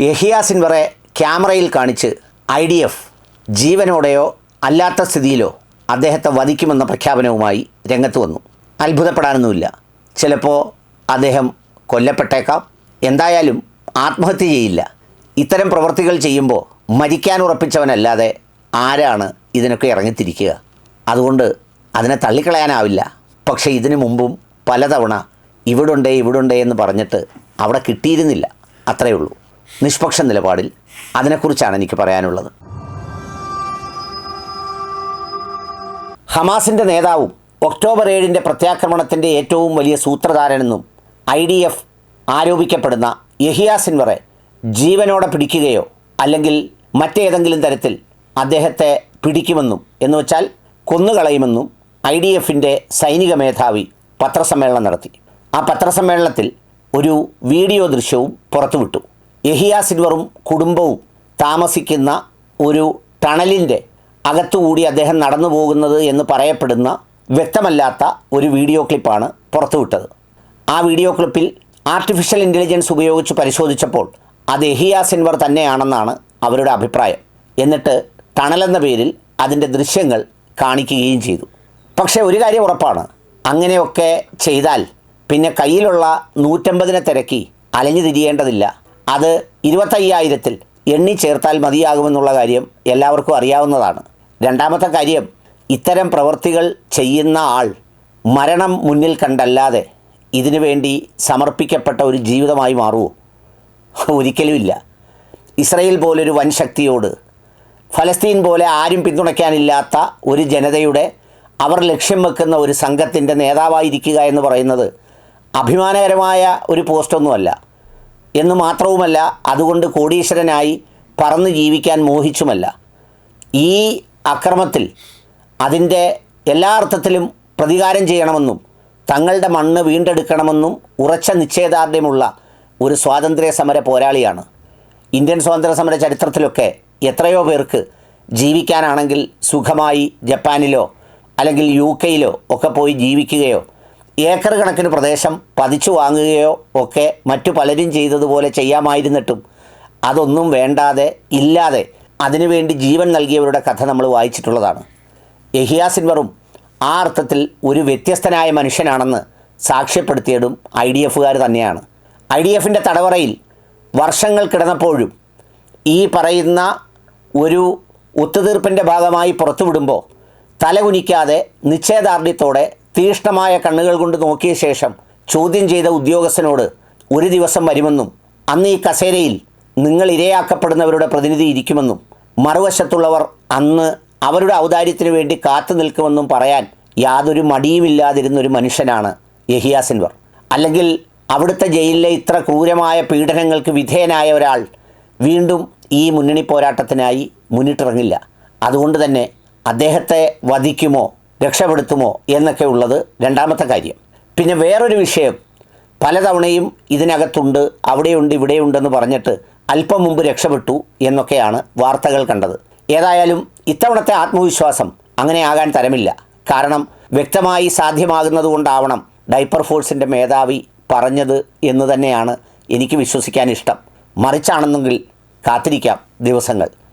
യഹിയ വരെ ക്യാമറയിൽ കാണിച്ച് ഐ ഡി എഫ് ജീവനോടെയോ അല്ലാത്ത സ്ഥിതിയിലോ അദ്ദേഹത്തെ വധിക്കുമെന്ന പ്രഖ്യാപനവുമായി രംഗത്ത് വന്നു. അത്ഭുതപ്പെടാനൊന്നുമില്ല. ചിലപ്പോൾ അദ്ദേഹം കൊല്ലപ്പെട്ടേക്കാം. എന്തായാലും ആത്മഹത്യ ചെയ്യില്ല. ഇത്തരം പ്രവൃത്തികൾ ചെയ്യുമ്പോൾ മരിക്കാൻ ഉറപ്പിച്ചവനല്ലാതെ ആരാണ് ഇതിനൊക്കെ ഇറങ്ങിത്തിരിക്കുക? അതുകൊണ്ട് അതിനെ തള്ളിക്കളയാനാവില്ല. പക്ഷേ ഇതിനു മുമ്പും പലതവണ ഇവിടുണ്ടേ ഇവിടുണ്ടേ എന്ന് പറഞ്ഞിട്ട് അവിടെ കിട്ടിയിരുന്നില്ല. അത്രയേ ഉള്ളൂ. നിഷ്പക്ഷ നിലപാടിൽ അതിനെക്കുറിച്ചാണ് എനിക്ക് പറയാനുള്ളത്. ഹമാസിന്റെ നേതാവും ഒക്ടോബർ ഏഴിന്റെ പ്രത്യാക്രമണത്തിന്റെ ഏറ്റവും വലിയ സൂത്രധാരനെന്നും ഐ ഡി എഫ് ആരോപിക്കപ്പെടുന്ന യഹിയ സിൻവറെ ജീവനോടെ പിടിക്കുകയോ അല്ലെങ്കിൽ മറ്റേതെങ്കിലും തരത്തിൽ അദ്ദേഹത്തെ പിടിക്കുമെന്നും എന്ന് വെച്ചാൽ കൊന്നുകളയുമെന്നും ഐ ഡി എഫിന്റെ സൈനിക മേധാവി പത്രസമ്മേളനം നടത്തി. ആ പത്രസമ്മേളനത്തിൽ ഒരു വീഡിയോ ദൃശ്യവും പുറത്തുവിട്ടു. യഹിയ സിൻവറും കുടുംബവും താമസിക്കുന്ന ഒരു ടണലിന്റെ അകത്തുകൂടി അദ്ദേഹം നടന്നു പോകുന്നത് എന്ന് പറയപ്പെടുന്ന വ്യക്തമല്ലാത്ത ഒരു വീഡിയോ ക്ലിപ്പാണ് പുറത്തുവിട്ടത്. ആ വീഡിയോ ക്ലിപ്പിൽ ആർട്ടിഫിഷ്യൽ ഇന്റലിജൻസ് ഉപയോഗിച്ച് പരിശോധിച്ചപ്പോൾ അത് എഹിയ സിൻവർ തന്നെയാണെന്നാണ് അവരുടെ അഭിപ്രായം. എന്നിട്ട് ടണലെന്ന പേരിൽ അതിന്റെ ദൃശ്യങ്ങൾ കാണിക്കുകയും ചെയ്തു. പക്ഷേ ഒരു കാര്യം ഉറപ്പാണ്. അങ്ങനെയൊക്കെ ചെയ്താൽ പിന്നെ കയ്യിലുള്ള നൂറ്റമ്പതിനെ തിരക്കി അലഞ്ഞു തിരിയേണ്ടതില്ല. അത് ഇരുപത്തയ്യായിരത്തിൽ എണ്ണി ചേർത്താൽ മതിയാകുമെന്നുള്ള കാര്യം എല്ലാവർക്കും അറിയാവുന്നതാണ്. രണ്ടാമത്തെ കാര്യം ഇത്തരം പ്രവൃത്തികൾ ചെയ്യുന്ന ആൾ മരണം മുന്നിൽ കണ്ടല്ലാതെ ഇതിനു വേണ്ടി സമർപ്പിക്കപ്പെട്ട ഒരു ജീവിതമായി മാറുമോ ഒരിക്കലുമില്ല. ഇസ്രയേൽ പോലൊരു വൻ ശക്തിയോട് ഫലസ്തീൻ പോലെ ആരും പിന്തുണയ്ക്കാനില്ലാത്ത ഒരു ജനതയുടെ അവർ ലക്ഷ്യം വെക്കുന്ന ഒരു സംഘത്തിന്റെ നേതാവായിരിക്കുക എന്ന് പറയുന്നത് അഭിമാനകരമായ ഒരു പോസ്റ്റൊന്നുമല്ല. എന്ന് മാത്രവുമല്ല അതുകൊണ്ട് കോടീശ്വരനായി പറന്ന് ജീവിക്കാൻ മോഹിച്ചുമല്ല. ഈ അക്രമത്തിൽ അതിന്റെ എല്ലാ അർത്ഥത്തിലും പ്രതികാരം ചെയ്യണമെന്നും തങ്ങളുടെ മണ്ണ് വീണ്ടെടുക്കണമെന്നും ഉറച്ച നിശ്ചയദാർഢ്യമുള്ള ഒരു സ്വാതന്ത്ര്യ സമര പോരാളിയാണ്. ഇന്ത്യൻ സ്വാതന്ത്ര്യ സമര ചരിത്രത്തിലൊക്കെ എത്രയോ പേർക്ക് ജീവിക്കാനാണെങ്കിൽ സുഖമായി ജപ്പാനിലോ അല്ലെങ്കിൽ യു കെയിലോ ഒക്കെ പോയി ജീവിക്കുകയോ ഏക്കർ കണക്കിന് പ്രദേശം പതിച്ചു വാങ്ങുകയോ ഒക്കെ മറ്റു പലരും ചെയ്തതുപോലെ ചെയ്യാമായിരുന്നിട്ടും അതൊന്നും വേണ്ടാതെ ഇല്ലാതെ അതിനുവേണ്ടി ജീവൻ നൽകിയവരുടെ കഥ നമ്മൾ വായിച്ചിട്ടുള്ളതാണ്. യഹിയ സിൻവറും ആ അർത്ഥത്തിൽ ഒരു വ്യത്യസ്തനായ മനുഷ്യനാണെന്ന് സാക്ഷ്യപ്പെടുത്തിയതും ഐ ഡി എഫുകാർ തന്നെയാണ്. ഐ ഡി എഫിന്റെ തടവറയിൽ വർഷങ്ങൾ കിടന്നപ്പോഴും ഈ പറയുന്ന ഒരു ഒത്തുതീർപ്പിന്റെ ഭാഗമായി പുറത്തുവിടുമ്പോൾ തലകുനിക്കാതെ നിശ്ചയദാർഢ്യത്തോടെ തീഷ്ണമായ കണ്ണുകൾ കൊണ്ട് നോക്കിയ ശേഷം ചോദ്യം ചെയ്ത ഉദ്യോഗസ്ഥനോട് ഒരു ദിവസം വരുമെന്നും അന്ന് ഈ കസേരയിൽ നിങ്ങൾ ഇരയാക്കപ്പെടുന്നവരുടെ പ്രതിനിധി ഇരിക്കുമെന്നും മറുവശത്തുള്ളവർ അന്ന് അവരുടെ ഔദാര്യത്തിന് വേണ്ടി കാത്തു നിൽക്കുമെന്നും പറയാൻ യാതൊരു മടിയുമില്ലാതിരുന്ന ഒരു മനുഷ്യനാണ് യഹിയ സിൻവർ. അല്ലെങ്കിൽ അവിടുത്തെ ജയിലിലെ ഇത്ര ക്രൂരമായ പീഡനങ്ങൾക്ക് വിധേയനായ ഒരാൾ വീണ്ടും ഈ മുന്നണി പോരാട്ടത്തിനായി മുന്നിട്ടിറങ്ങില്ല. അതുകൊണ്ട് തന്നെ അദ്ദേഹത്തെ വധിക്കുമോ രക്ഷപ്പെടുത്തുമോ എന്നൊക്കെ ഉള്ളത് രണ്ടാമത്തെ കാര്യം. പിന്നെ വേറൊരു വിഷയം. പലതവണയും ഇതിനകത്തുണ്ട് അവിടെയുണ്ട് ഇവിടെയുണ്ടെന്ന് പറഞ്ഞിട്ട് അല്പം മുമ്പ് രക്ഷപ്പെട്ടു എന്നൊക്കെയാണ് വാർത്തകൾ കണ്ടത്. ഏതായാലും ഇത്തവണത്തെ ആത്മവിശ്വാസം അങ്ങനെ ആകാൻ തരമില്ല. കാരണം വ്യക്തമായി സാധ്യമാകുന്നതുകൊണ്ടാവണം ഡൈപ്പർ ഫോഴ്സിന്റെ മേധാവി പറഞ്ഞത് എന്ന് തന്നെയാണ് എനിക്ക് വിശ്വസിക്കാൻ ഇഷ്ടം. മറിച്ചാണെന്നെങ്കിൽ കാത്തിരിക്കാം ദിവസങ്ങൾ.